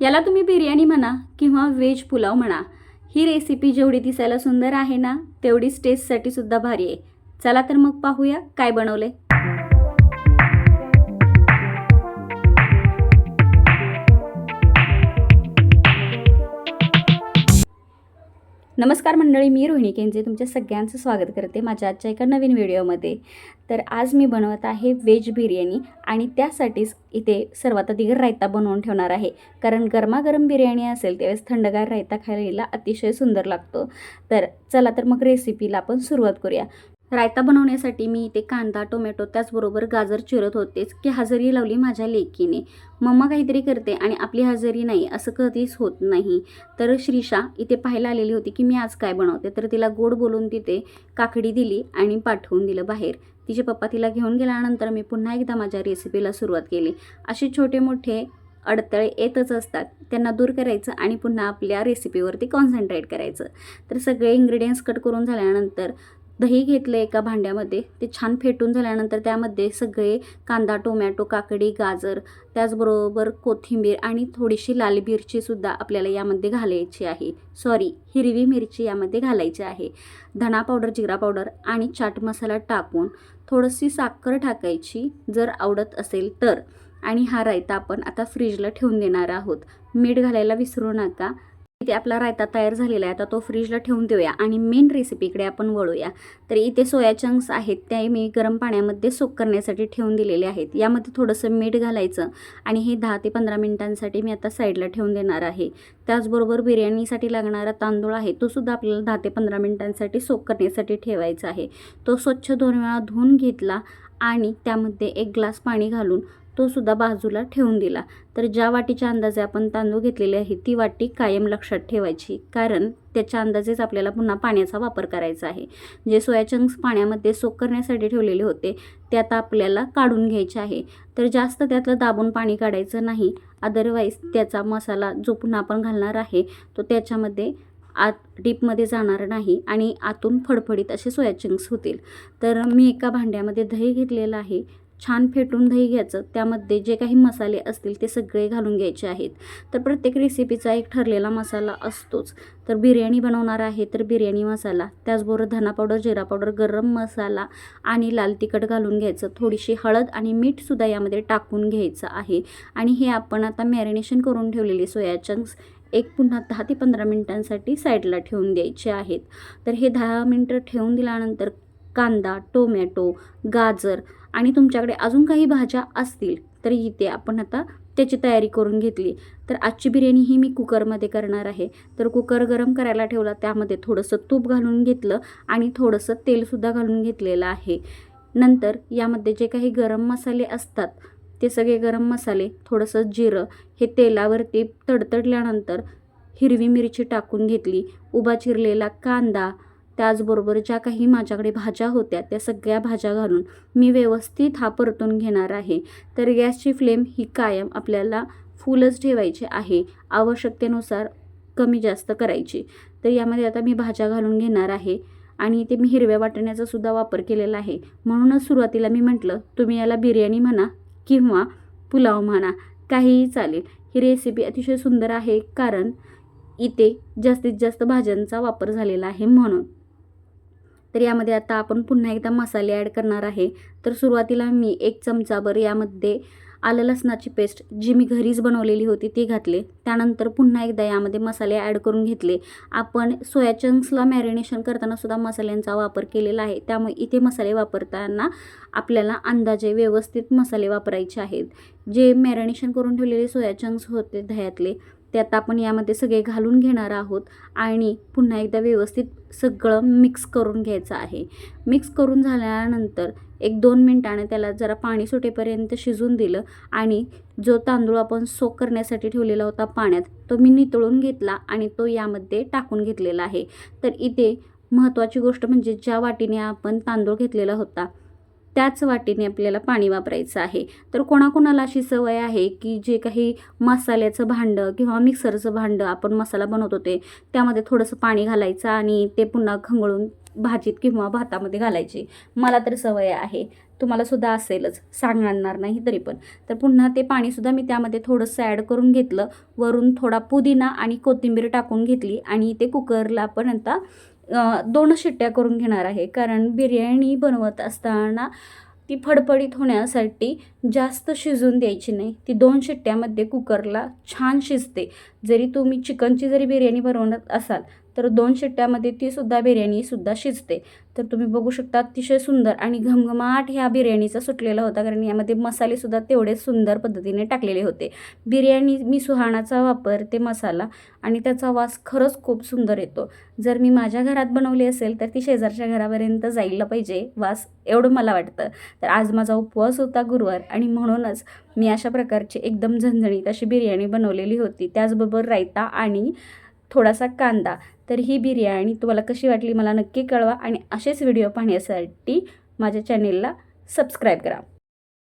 याला तुम्ही बिर्याणी म्हणा किंवा व्हेज पुलाव म्हणा. ही रेसिपी जेवढी दिसायला सुंदर आहे ना तेवढीच टेस्टसाठी सुद्धा भारी आहे. चला तर मग पाहूया काय बनवले नमस्कार मंडळी मी रोहिणी केंजे तुमच्या सगळ्यांचं स्वागत करते माझ्या आजच्या एका नवीन व्हिडिओमध्ये. तर आज मी बनवत आहे व्हेज बिर्याणी आणि त्यासाठीच इथे सर्वात अधिक रायता बनवून ठेवणार आहे. कारण गरमागरम बिर्याणी असेल त्यावेळेस थंडगार रायता खायला अतिशय सुंदर लागतो. तर चला तर मग रेसिपीला आपण सुरुवात करूया. रायता बनवण्यासाठी मी इथे कांदा टोमॅटो त्याचबरोबर गाजर चिरत होतेच की हजेरी लावली माझ्या लेकीने. मम्मा काहीतरी करते आणि आपली हजेरी नाही असं कधीच होत नाही. तर श्रीषा इथे पाहायला आलेली होती की मी आज काय बनवते तर तिला गोड बोलून तिथे काकडी दिली आणि पाठवून दिलं बाहेर. तिचे पप्पा तिला घेऊन गेल्यानंतर मी पुन्हा एकदा माझ्या रेसिपीला सुरुवात केली. असे छोटे मोठे अडथळे येतच असतात. त्यांना दूर करायचं आणि पुन्हा आपल्या रेसिपीवरती कॉन्सन्ट्रेट करायचं. तर सगळे इंग्रेडियंट्स कट करून झाल्यानंतर दही घेतलं एका भांड्यामध्ये ते छान फेटून झाल्यानंतर त्यामध्ये सगळे कांदा टोमॅटो काकडी गाजर त्याचबरोबर कोथिंबीर आणि थोडीशी लाल मिरचीसुद्धा आपल्याला यामध्ये घालायची आहे. सॉरी हिरवी मिरची यामध्ये घालायची आहे. धना पावडर जिरा पावडर आणि चाट मसाला टाकून थोडीशी साखर टाकायची जर आवडत असेल तर. आणि हा रायता आपण आता फ्रीजला ठेवून देणार आहोत. मीठ घालायला विसरू नका. इथे आपला रायता तयार झालेला आहे. आता तो फ्रीजला ठेवून देऊया आणि मेन रेसिपीकडे आपण वळूया. तर इथे सोया चंक्स आहेत त्या मी गरम पाण्यामध्ये सोक करण्यासाठी ठेवून दिलेले आहेत. यामध्ये थोडंसं मीठ घालायचं आणि हे दहा ते पंधरा मिनिटांसाठी मी आता साईडला ठेवून देणार आहे. त्याचबरोबर बिर्याणीसाठी लागणारा तांदूळ आहे तो सुद्धा आपल्याला दहा ते पंधरा मिनिटांसाठी सोक करण्यासाठी ठेवायचा आहे. तो स्वच्छ दोन वेळा धुवून घेतला आणि त्यामध्ये एक ग्लास पाणी घालून तो सुद्धा बाजूला ठेवून दिला. तर ज्या वाटीच्या अंदाजे आपण तांदूळ घेतलेले आहे ती वाटी कायम लक्षात ठेवायची. कारण त्याच्या अंदाजेच आपल्याला पुन्हा पाण्याचा वापर करायचा आहे. जे सोया चंक्स पाण्यामध्ये सोक करण्यासाठी ठेवलेले होते ते आता आपल्याला काढून घ्यायचे आहे. तर जास्त त्यातलं दाबून पाणी काढायचं नाही. अदरवाईज त्याचा मसाला जो पुन्हा आपण घालणार आहे तो त्याच्यामध्ये आत डीपमध्ये जाणार नाही आणि आतून फडफडीत असे सोया चिंक्स होतील. तर मी एका भांड्यामध्ये दही घेतलेलं आहे. छान फेटून दही घ्यायचं. त्यामध्ये जे काही मसाले असतील ते सगळे घालून घ्यायचे आहेत. तर प्रत्येक रेसिपीचा एक ठरलेला मसाला असतोच. तर बिर्याणी बनवणार आहे तर बिर्याणी मसाला त्याचबरोबर धना पावडर जिरा पावडर गरम मसाला आणि लाल तिखट घालून घ्यायचं. थोडीशी हळद आणि मीठसुद्धा यामध्ये टाकून घ्यायचं आहे. आणि हे आपण आता मॅरिनेशन करून ठेवलेले सोया चंक्स एक पुन्हा दहा ते पंधरा मिनटांसाठी साईडला ठेवून द्यायचे आहेत. तर हे दहा मिनटं ठेवून दिल्यानंतर कांदा टोमॅटो गाजर आणि तुमच्याकडे अजून काही भाज्या असतील तर इथे आपण आता त्याची तयारी करून घेतली. तर आजची बिर्याणी ही मी कुकरमध्ये करणार आहे. तर कुकर गरम करायला ठेवला त्यामध्ये थोडंसं तूप घालून घेतलं आणि थोडंसं तेलसुद्धा घालून घेतलेलं आहे. नंतर यामध्ये जे काही गरम मसाले असतात ते सगळे गरम मसाले थोडंसं जिरं हे तेलावरती तडतडल्यानंतर हिरवी मिरची टाकून घेतली. उभा चिरलेला कांदा त्याचबरोबर ज्या काही माझ्याकडे भाज्या होत्या त्या सगळ्या भाज्या घालून मी व्यवस्थित हा परतून घेणार आहे. तर गॅसची फ्लेम ही कायम आपल्याला फुलच ठेवायची आहे. आवश्यकतेनुसार कमी जास्त करायची. तर यामध्ये आता मी भाज्या घालून घेणार आहे आणि इथे मी हिरव्या वाटण्याचा सुद्धा वापर केलेला आहे. म्हणूनच सुरुवातीला मी म्हटलं तुम्ही याला बिर्याणी म्हणा किंवा पुलाव म्हणा काहीही चालेल. ही रेसिपी अतिशय सुंदर आहे कारण इथे जास्तीत जास्त भाज्यांचा वापर झालेला आहे म्हणून. तर यामध्ये आता आपण पुन्हा एकदा मसाले ॲड करणार आहे. तर सुरुवातीला मी एक चमचाभर यामध्ये आलं लसणाची पेस्ट जी मी घरीच बनवलेली होती ती घातले. त्यानंतर पुन्हा एकदा यामध्ये मसाले ॲड करून घेतले. आपण सोया चंक्सला मॅरिनेशन करताना सुद्धा मसाल्यांचा वापर केलेला आहे. त्यामुळे इथे मसाले वापरताना आपल्याला अंदाजे व्यवस्थित मसाले वापरायचे आहेत. जे मॅरिनेशन करून ठेवलेले सोया चंक्स होते दह्यातले ते आता आपण यामध्ये सगळे घालून घेणार आहोत आणि पुन्हा एकदा व्यवस्थित सगळं मिक्स करून घ्यायचं आहे. मिक्स करून झाल्यानंतर एक दोन मिनटाने त्याला जरा पाणी सुटेपर्यंत शिजून दिलं आणि जो तांदूळ आपण सोक करण्यासाठी ठेवलेला होता पाण्यात तो मी नितळून घेतला आणि तो यामध्ये टाकून घेतलेला आहे. तर इथे महत्त्वाची गोष्ट म्हणजे ज्या वाटीने आपण तांदूळ घेतलेला होता त्याच वाटीने आपल्याला पाणी वापरायचं आहे. तर कोणाकोणाला अशी सवय आहे की जे काही मसाल्याचं भांडं किंवा मिक्सरचं भांडं आपण मसाला बनवतो ते त्यामध्ये थोडंसं पाणी घालायचं आणि ते पुन्हा खंगळून भाजीत किंवा भातामध्ये घालायची. मला तर सवय आहे. तुम्हालासुद्धा असेलच. सांगणार नाही तरी पण. तर पुन्हा ते पाणीसुद्धा मी त्यामध्ये थोडंसं ॲड करून घेतलं. वरून थोडा पुदिना आणि कोथिंबीर टाकून घेतली आणि ते कुकरला पण आता दोन शिट्ट्या करून घेणार आहे. कारण बिर्याणी बनवत असताना ती फडफडीत होण्यासाठी जास्त शिजून द्यायची नाही. ती दोन शिट्ट्यामध्ये कुकरला छान शिजते. जरी तुम्ही चिकनची जरी बिर्याणी बनवत असाल तर दोन शिट्ट्यामध्ये तीसुद्धा बिर्याणीसुद्धा शिजते. तर तुम्ही बघू शकता अतिशय सुंदर आणि घमघमाट ह्या बिर्याणीचा सुटलेला होता कारण यामध्ये मसालेसुद्धा तेवढेच सुंदर पद्धतीने टाकलेले होते. बिर्याणी मी सुहाणाचा वापरते मसाला आणि त्याचा वास खरंच खूप सुंदर येतो. जर मी माझ्या घरात बनवली असेल तर ती शेजारच्या घरापर्यंत जायला पाहिजे वास एवढं मला वाटतं. तर आज माझा उपवास होता गुरुवार आणि म्हणूनच मी अशा प्रकारची एकदम झणझणीत अशी बिर्याणी बनवलेली होती. त्याचबरोबर रायता आणि थोडासा कांदा. तर ही बिर्याणी तुम्हाला कशी वाटली मला नक्की कळवा आणि असेच व्हिडिओ पाहण्यासाठी माझ्या चॅनेलला सबस्क्राईब करा.